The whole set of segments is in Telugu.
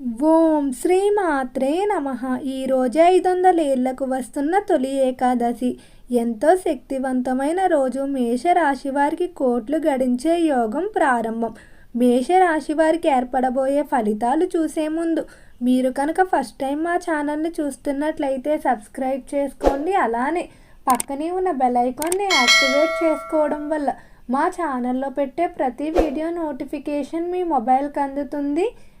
ఓం శ్రీ మాత్రే నమ. ఈరోజు ఐదు వందల ఏళ్ళకు వస్తున్న తొలి ఏకాదశి. ఎంతో శక్తివంతమైన రోజు. మేషరాశి వారికి కోట్లు గడించే యోగం ప్రారంభం. మేషరాశి వారికి ఏర్పడబోయే ఫలితాలు చూసే ముందు మీరు కనుక ఫస్ట్ టైం మా ఛానల్ని చూస్తున్నట్లయితే సబ్స్క్రైబ్ చేసుకోండి. అలానే పక్కనే ఉన్న బెల్ ఐకాన్ని యాక్టివేట్ చేసుకోవడం వల్ల మా ఛానల్లో పెట్టే ప్రతి వీడియో నోటిఫికేషన్ మీ మొబైల్కి అందుతుంది.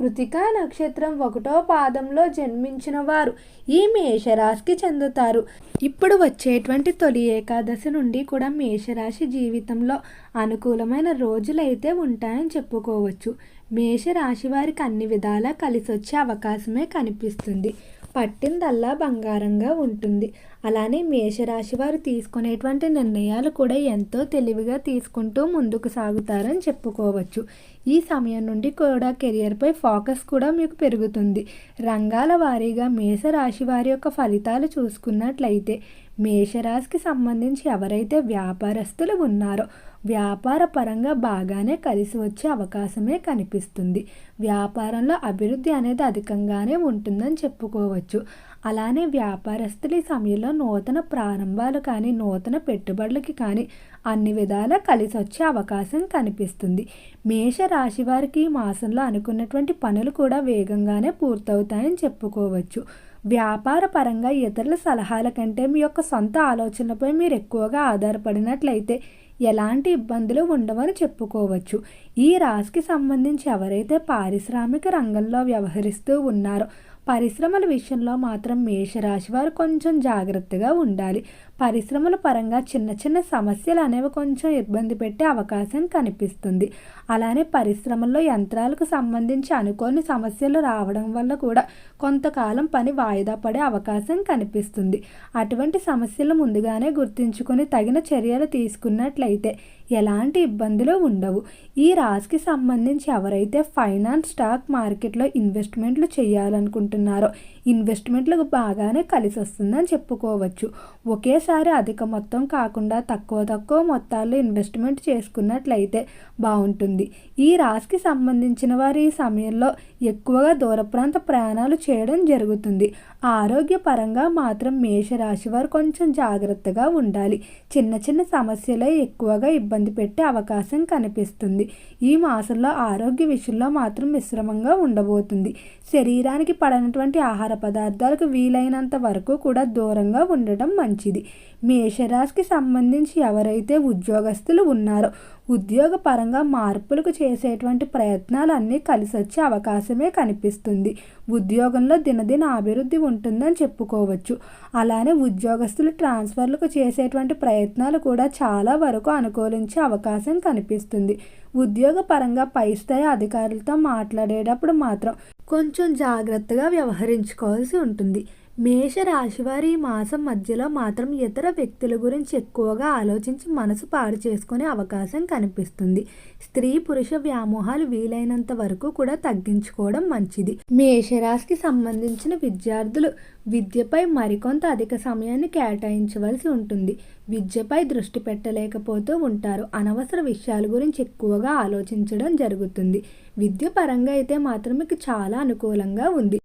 కృతికా నక్షత్రం ఒకటో పాదంలో జన్మించిన వారు. ఈ మేషరాశికి చెందుతారు. ఇప్పుడు వచ్చేటువంటి తొలి ఏకాదశి నుండి కూడా మేషరాశి జీవితంలో అనుకూలమైన రోజులైతే ఉంటాయని చెప్పుకోవచ్చు. మేషరాశి వారికి అన్ని విధాలా కలిసి వచ్చే అవకాశమే కనిపిస్తుంది. పట్టిందల్లా బంగారంగా ఉంటుంది. అలానే మేషరాశి వారు తీసుకునేటువంటి నిర్ణయాలు కూడా ఎంతో తెలివిగా తీసుకుంటూ ముందుకు సాగుతారని చెప్పుకోవచ్చు. ఈ సమయం నుండి కూడా కెరియర్పై ఫోకస్ కూడా మీకు పెరుగుతుంది. రంగాల వారీగా మేషరాశి వారి యొక్క ఫలితాలు చూసుకున్నట్లయితే మేషరాశికి సంబంధించి ఎవరైతే వ్యాపారస్తులు ఉన్నారో వ్యాపార పరంగా బాగానే కలిసి వచ్చే అవకాశమే కనిపిస్తుంది. వ్యాపారంలో అభివృద్ధి అనేది అధికంగానే ఉంటుందని చెప్పుకోవచ్చు. అలానే వ్యాపారస్తులు ఈ సమయంలో నూతన ప్రారంభాలు కానీ నూతన పెట్టుబడులకి కానీ అన్ని విధాలా కలిసి వచ్చే అవకాశం కనిపిస్తుంది. మేష రాశి వారికి ఈ మాసంలో అనుకున్నటువంటి పనులు కూడా వేగంగానే పూర్తవుతాయని చెప్పుకోవచ్చు. వ్యాపార పరంగా ఇతరుల సలహాల కంటే మీ యొక్క సొంత ఆలోచనలపై మీరు ఎక్కువగా ఆధారపడినట్లయితే ఎలాంటి ఇబ్బందులు ఉండవని చెప్పుకోవచ్చు. ఈ రాశికి సంబంధించి ఎవరైతే పారిశ్రామిక రంగంలో వ్యవహరిస్తూ ఉన్నారో పరిశ్రమల విషయంలో మాత్రం మేషరాశి వారు కొంచెం జాగ్రత్తగా ఉండాలి. పరిశ్రమల పరంగా చిన్న చిన్న సమస్యలు అనేవి కొంచెం ఇబ్బంది పెట్టే అవకాశం కనిపిస్తుంది. అలానే పరిశ్రమల్లో యంత్రాలకు సంబంధించి అనుకోని సమస్యలు రావడం వల్ల కూడా కొంతకాలం పని వాయిదా పడే అవకాశం కనిపిస్తుంది. అటువంటి సమస్యలు ముందుగానే గుర్తించుకొని తగిన చర్యలు తీసుకున్నట్లయితే ఎలాంటి ఇబ్బందులు ఉండవు. ఈ రాశికి సంబంధించి ఎవరైతే ఫైనాన్స్ స్టాక్ మార్కెట్లో ఇన్వెస్ట్మెంట్లు చేయాలనుకుంటున్నారో ఇన్వెస్ట్మెంట్లకు బాగానే కలిసి వస్తుందని చెప్పుకోవచ్చు. ఒకేసారి అధిక మొత్తం కాకుండా తక్కువ తక్కువ మొత్తాల్లో ఇన్వెస్ట్మెంట్ చేసుకున్నట్లయితే బాగుంటుంది ఈ రాశికి సంబంధించిన వారు ఈ సమయంలో ఎక్కువగా దూర ప్రాంత ప్రయాణాలు చేయడం జరుగుతుంది. ఆరోగ్యపరంగా మాత్రం మేషరాశి వారు కొంచెం జాగ్రత్తగా ఉండాలి. చిన్న చిన్న సమస్యలే ఎక్కువగా ఇబ్బంది పెట్టే అవకాశం కనిపిస్తుంది. ఈ మాసంలో ఆరోగ్య విషయంలో మాత్రం మిశ్రమంగా ఉండబోతుంది. శరీరానికి పడనటువంటి ఆహార పదార్థాలకు వీలైనంత వరకు కూడా దూరంగా ఉండటం మంచిది. మేషరాశికి సంబంధించి ఎవరైతే ఉద్యోగస్తులు ఉన్నారో ఉద్యోగపరంగా మార్పులకు చేసేటువంటి ప్రయత్నాలు అన్నీ కలిసి వచ్చే అవకాశమే కనిపిస్తుంది. ఉద్యోగంలో దినదిన అభివృద్ధి ఉంటుందని చెప్పుకోవచ్చు. అలానే ఉద్యోగస్తులు ట్రాన్స్ఫర్లకు చేసేటువంటి ప్రయత్నాలు కూడా చాలా వరకు అనుకూలించే అవకాశం కనిపిస్తుంది. ఉద్యోగపరంగా పై స్థాయి అధికారులతో మాట్లాడేటప్పుడు మాత్రం కొంచెం జాగ్రత్తగా వ్యవహరించుకోవాల్సి ఉంటుంది. మేషరాశివారి ఈ మాసం మధ్యలో మాత్రం ఇతర వ్యక్తుల గురించి ఎక్కువగా ఆలోచించి మనసు పాడు చేసుకునే అవకాశం కనిపిస్తుంది. స్త్రీ పురుష వ్యామోహాలు వీలైనంత వరకు కూడా తగ్గించుకోవడం మంచిది. మేషరాశికి సంబంధించిన విద్యార్థులు విద్యపై మరికొంత అధిక సమయాన్ని కేటాయించవలసి ఉంటుంది. విద్యపై దృష్టి పెట్టలేకపోతూ ఉంటారు. అనవసర విషయాల గురించి ఎక్కువగా ఆలోచించడం జరుగుతుంది. విద్య పరంగా అయితే మాత్రం మీకు చాలా అనుకూలంగా ఉంది.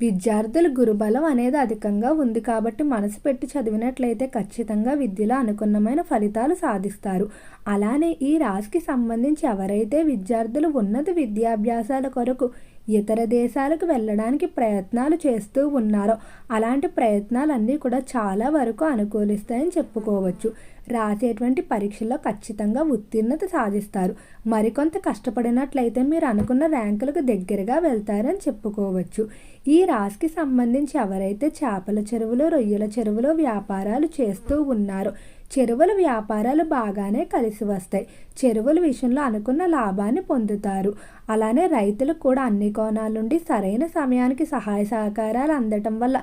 విద్యార్థుల గురుబలం అనేది అధికంగా ఉంది కాబట్టి మనసు పెట్టి చదివినట్లయితే ఖచ్చితంగా విద్యలో అనుకున్నమైన ఫలితాలు సాధిస్తారు. అలానే ఈ రాశికి సంబంధించి ఎవరైతే విద్యార్థులు ఉన్నత విద్యాభ్యాసాల కొరకు ఇతర దేశాలకు వెళ్ళడానికి ప్రయత్నాలు చేస్తూ ఉన్నారో. అలాంటి ప్రయత్నాలన్నీ కూడా చాలా వరకు అనుకూలిస్తాయని చెప్పుకోవచ్చు. రాసేటువంటి పరీక్షల్లో ఖచ్చితంగా ఉత్తీర్ణత సాధిస్తారు. మరికొంత కష్టపడినట్లయితే మీరు అనుకున్న ర్యాంకులకు దగ్గరగా వెళ్తారని చెప్పుకోవచ్చు. ఈ రాశికి సంబంధించి ఎవరైతే చేపల చెరువులు రొయ్యల చెరువులు వ్యాపారాలు చేస్తూ ఉన్నారో చెరువుల వ్యాపారాలు బాగానే కలిసి వస్తాయి. చెరువుల విషయంలో అనుకున్న లాభాన్ని పొందుతారు. అలానే రైతులకు కూడా అన్ని కోణాల నుండి సరైన సమయానికి సహాయ సహకారాలు అందటం వల్ల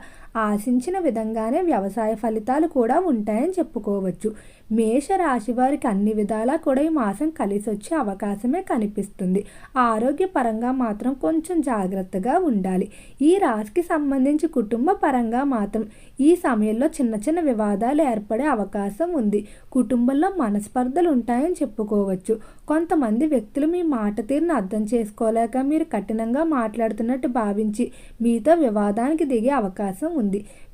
ఆశించిన విధంగానే వ్యవసాయ ఫలితాలు కూడా ఉంటాయని చెప్పుకోవచ్చు. మేష రాశి వారికి అన్ని విధాలా కూడా ఈ మాసం కలిసి వచ్చే అవకాశమే కనిపిస్తుంది. ఆరోగ్యపరంగా మాత్రం కొంచెం జాగ్రత్తగా ఉండాలి. ఈ రాశికి సంబంధించి కుటుంబ పరంగా మాత్రం ఈ సమయంలో చిన్న చిన్న వివాదాలు ఏర్పడే అవకాశం ఉంది. కుటుంబంలో మనస్పర్ధలు ఉంటాయని చెప్పుకోవచ్చు. కొంతమంది వ్యక్తులు మీ మాట తీరును అర్థం చేసుకోలేక మీరు కఠినంగా మాట్లాడుతున్నట్టు భావించి మీతో వివాదానికి దిగే అవకాశం ఉంది.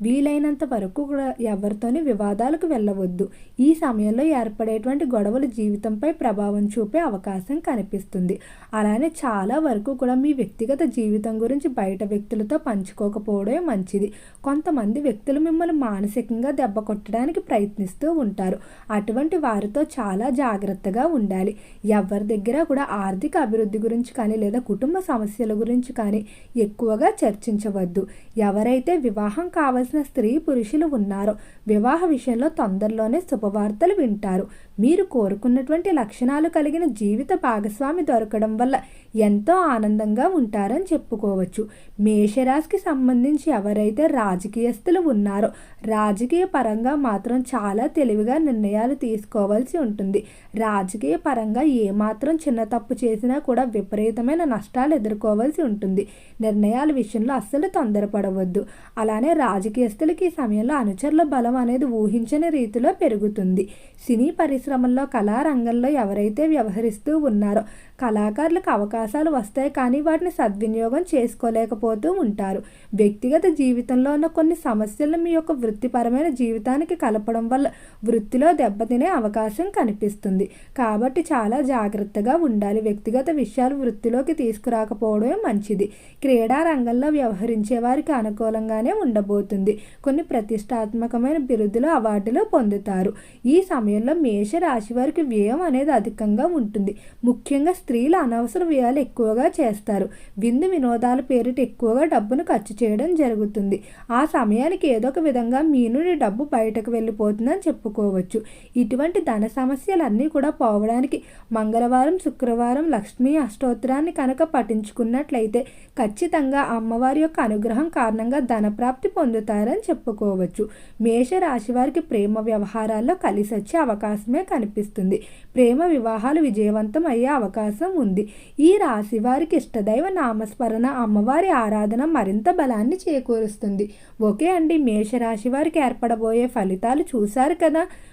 వీలైనంత వరకు కూడా ఎవరితోని వివాదాలకు వెళ్ళవద్దు. ఈ సమయంలో ఏర్పడేటువంటి గొడవలు జీవితంపై ప్రభావం చూపే అవకాశం కనిపిస్తుంది. అలానే చాలా వరకు కూడా మీ వ్యక్తిగత జీవితం గురించి బయట వ్యక్తులతో పంచుకోకపోవడమే మంచిది. కొంతమంది వ్యక్తులు మిమ్మల్ని మానసికంగా దెబ్బ కొట్టడానికి ప్రయత్నిస్తూ ఉంటారు. అటువంటి వారితో చాలా జాగ్రత్తగా ఉండాలి. ఎవరి దగ్గర కూడా ఆర్థిక అభివృద్ధి గురించి కానీ లేదా కుటుంబ సమస్యల గురించి కానీ ఎక్కువగా చర్చించవద్దు. ఎవరైతే వివాహం కావలసిన స్త్రీ పురుషులు ఉన్నారు. వివాహ విషయంలో తొందరలోనే శుభవార్తలు వింటారు. మీరు కోరుకున్నటువంటి లక్షణాలు కలిగిన జీవిత భాగస్వామి దొరకడం వల్ల ఎంతో ఆనందంగా ఉంటారని చెప్పుకోవచ్చు. మేషరాశికి సంబంధించి ఎవరైతే రాజకీయస్తులు ఉన్నారో రాజకీయ పరంగా మాత్రం చాలా తెలివిగా నిర్ణయాలు తీసుకోవాల్సి ఉంటుంది. రాజకీయ పరంగా ఏమాత్రం చిన్న తప్పు చేసినా కూడా విపరీతమైన నష్టాలు ఎదుర్కోవాల్సి ఉంటుంది. నిర్ణయాల విషయంలో అస్సలు తొందరపడవద్దు. అలానే రాజకీయస్తులకి ఈ సమయంలో అనుచరుల బలం అనేది ఊహించని రీతిలో పెరుగుతుంది. సినీ పరిశ్రమల్లో కళారంగంలో ఎవరైతే వ్యవహరిస్తూ ఉన్నారో కళాకారులకు అవకాశాలు వస్తాయి కానీ వాటిని సద్వినియోగం చేసుకోలేకపోతూ ఉంటారు. వ్యక్తిగత జీవితంలో ఉన్న కొన్ని సమస్యలను మీ యొక్క వృత్తిపరమైన జీవితానికి కలపడం వల్ల వృత్తిలో దెబ్బతినే అవకాశం కనిపిస్తుంది. కాబట్టి చాలా జాగ్రత్తగా ఉండాలి. వ్యక్తిగత విషయాలు వృత్తిలోకి తీసుకురాకపోవడమే మంచిది. క్రీడా రంగంలో వ్యవహరించే వారికి అనుకూలంగానే ఉండబోతుంది. కొన్ని ప్రతిష్టాత్మకమైన బిరుదులు అవార్డులు పొందుతారు. ఈ సమయంలో మేష రాశి వారికి వ్యయం అనేది అధికంగా ఉంటుంది. ముఖ్యంగా స్త్రీలు అనవసర వ్యయాలు ఎక్కువగా చేస్తారు. విందు వినోదాల పేరిట ఎక్కువగా డబ్బును ఖర్చు చేయడం జరుగుతుంది. ఆ సమయానికి ఏదో ఒక విధంగా మీ నుండి డబ్బు బయటకు వెళ్ళిపోతుందని చెప్పుకోవచ్చు. ఇటువంటి ధన సమస్యలన్నీ కూడా పోవడానికి మంగళవారం శుక్రవారం లక్ష్మీ అష్టోత్తరాన్ని కనుక పఠించుకున్నట్లయితే ఖచ్చితంగా అమ్మవారి యొక్క అనుగ్రహం కారణంగా ధనప్రాప్తి పొందుతారని చెప్పుకోవచ్చు. మేష రాశి వారికి ప్రేమ వ్యవహారాల్లో కలిసి వచ్చే అవకాశమే కనిపిస్తుంది. ప్రేమ వివాహాలు విజయవంతం అయ్యే అవకాశం ఉంది. ఈ రాశి వారికి ఇష్టదైవ నామస్మరణ అమ్మవారి ఆరాధన మరింత బలాన్ని చేకూరుస్తుంది. ఓకే అండి. మేషరాశి వారికి ఏర్పడబోయే ఫలితాలు చూశారు కదా?